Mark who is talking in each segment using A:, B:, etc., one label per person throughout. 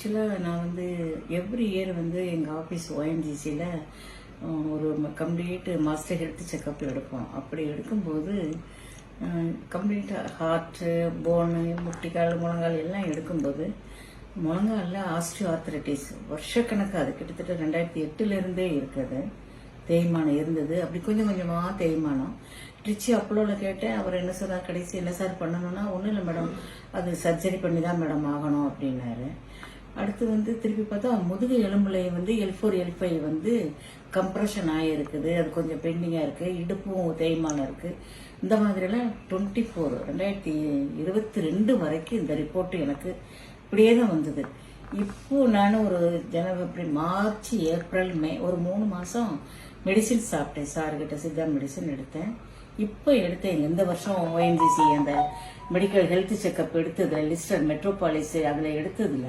A: ஆக்சுவலாக நான் வந்து எவ்ரி இயர் வந்து எங்கள் ஆஃபீஸ் ஓஎன்ஜிசியில் ஒரு கம்ப்ளீட்டு மாஸ்டர் ஹெல்த் செக்கப் எடுப்போம். அப்படி எடுக்கும்போது கம்ப்ளீட்டாக ஹார்ட்டு போனு முட்டிக்கால் முழங்கால் எல்லாம் எடுக்கும்போது முழங்காலில் ஆஸ்டியோ ஆர்த்தரைட்டிஸ் வருஷக்கணக்கு அது கிட்டத்தட்ட ரெண்டாயிரத்தி எட்டுலேருந்தே இருக்குது. தேய்மானம் இருந்தது. அப்படி கொஞ்சம் கொஞ்சமாக தேய்மானம். ட்ரிச்சி அப்பளோவில் கேட்டேன். அவர் என்ன சொன்னார் கடைசி என்ன சார் பண்ணணும்னா ஒன்றும் இல்லை மேடம் அது சர்ஜரி பண்ணி தான் மேடம் ஆகணும் அப்படின்னாரு. அடுத்து வந்து திருப்பி பார்த்தா முதுகு எலும்புலையை வந்து எல் ஃபோர் எல் ஃபைவ் வந்து கம்ப்ரெஷன் ஆகிருக்குது அது கொஞ்சம் பெண்டிங்காக இருக்குது இடுப்பும் தேய்மானம் இருக்குது இந்த மாதிரிலாம் டுவெண்ட்டி ஃபோர் ரெண்டாயிரத்தி இருபத்தி ரெண்டு வரைக்கும் இந்த ரிப்போர்ட்டு எனக்கு இப்படியே தான் வந்தது. இப்போ நான் ஒரு ஜனவரி மார்ச் ஏப்ரல் மே ஒரு மூணு மாதம் மெடிசின் சாப்பிட்டேன். சார்கிட்ட சித்தா மெடிசன் எடுத்தேன். இப்போ எடுத்தேன். இந்த வருஷம் ஓஎன்ஜிசி அந்த மெடிக்கல் ஹெல்த் செக்கப் எடுத்தது லிஸ்டர் மெட்ரோபாலிஸ் அதில் எடுத்ததுல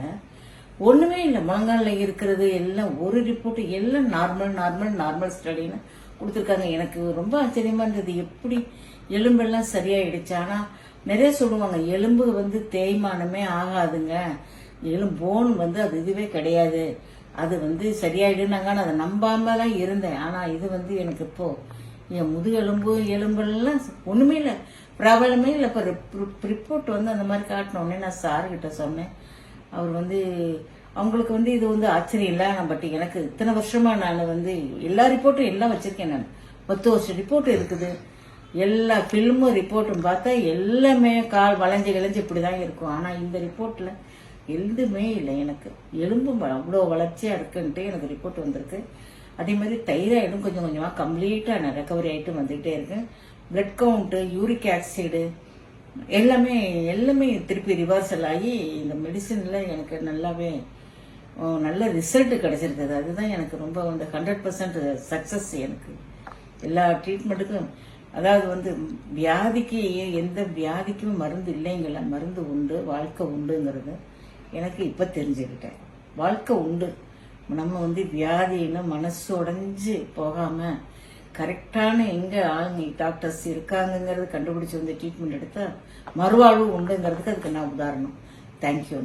A: ஒன்றுமே இல்லை. முழங்காலில் இருக்கிறது எல்லாம் ஒரு ரிப்போர்ட் எல்லாம் நார்மல் நார்மல் நார்மல் ஸ்டடின்னு கொடுத்துருக்காங்க. எனக்கு ரொம்ப ஆச்சரியமா இருந்தது. எப்படி எலும்பெல்லாம் சரியாயிடுச்சு? ஆனால் நிறைய சொல்லுவாங்க எலும்பு வந்து தேய்மானமே ஆகாதுங்க. எலும்பு போன் வந்து அது இதுவே கிடையாது. அது வந்து சரியாயிடுனாங்க. நான் அதை நம்பாம தான் இருந்தேன். ஆனால் இது வந்து எனக்கு இப்போ என் முதுகெலும்பு எலும்பெல்லாம் ஒன்றுமே இல்லை. ப்ராப்ளமே இல்லை. இப்போ ரிப்போர்ட் வந்து அந்த மாதிரி காட்டின உடனே நான் சார்கிட்ட சொன்னேன். அவர் வந்து அவங்களுக்கு வந்து இது வந்து ஆச்சரியம் இல்லை நான் பட் எனக்கு இத்தனை வருஷமா நான் வந்து எல்லா ரிப்போர்ட்டும் எல்லாம் வச்சிருக்கேன் நான். பத்து வருஷம் ரிப்போர்ட் இருக்குது. எல்லா ஃபில்மும் ரிப்போர்ட்டும் பார்த்தா எல்லாமே கால் வளைஞ்சு கிளைஞ்சு இப்படி தான் இருக்கும். ஆனால் இந்த ரிப்போர்ட்டில் எதுவுமே இல்லை எனக்கு. எலும்பு அவ்வளோ வளர்ச்சியாக இருக்குன்ட்டு எனக்கு ரிப்போர்ட் வந்திருக்கு. அதே மாதிரி தைராய்டும் கொஞ்சம் கொஞ்சமாக கம்ப்ளீட்டாக நான் ரெக்கவரி ஆகிட்டு வந்துக்கிட்டே இருக்கேன். பிளட் கவுண்ட்டு யூரிக் ஆக்சைடு எல்லாமே எல்லாமே திருப்பி ரிவர்சல் ஆகி இந்த மெடிசனில் எனக்கு நல்லாவே நல்ல ரிசல்ட் கிடச்சிருக்குது. அதுதான் எனக்கு ரொம்ப வந்து ஹண்ட்ரட் பர்சன்ட் சக்ஸஸ் எனக்கு. எல்லா ட்ரீட்மெண்ட்டுக்கும் அதாவது வந்து வியாதிக்கு எந்த வியாதிக்கும் மருந்து இல்லைங்கள? மருந்து உண்டு வாழ்க்கை உண்டுங்கிறது எனக்கு இப்போ தெரிஞ்சுக்கிட்டேன். வாழ்க்கை உண்டு. நம்ம வந்து வியாதின்னு மனசு உடைஞ்சு போகாமல் கரெக்டான எங்கே நீ டாக்டர்ஸ் இருக்காங்கங்கிறது கண்டுபிடிச்சி வந்து ட்ரீட்மெண்ட் எடுத்தால் மறுவாழ்வு உண்டுங்கிறதுக்கு அதுக்கு நான் உதாரணம். தேங்க்யூ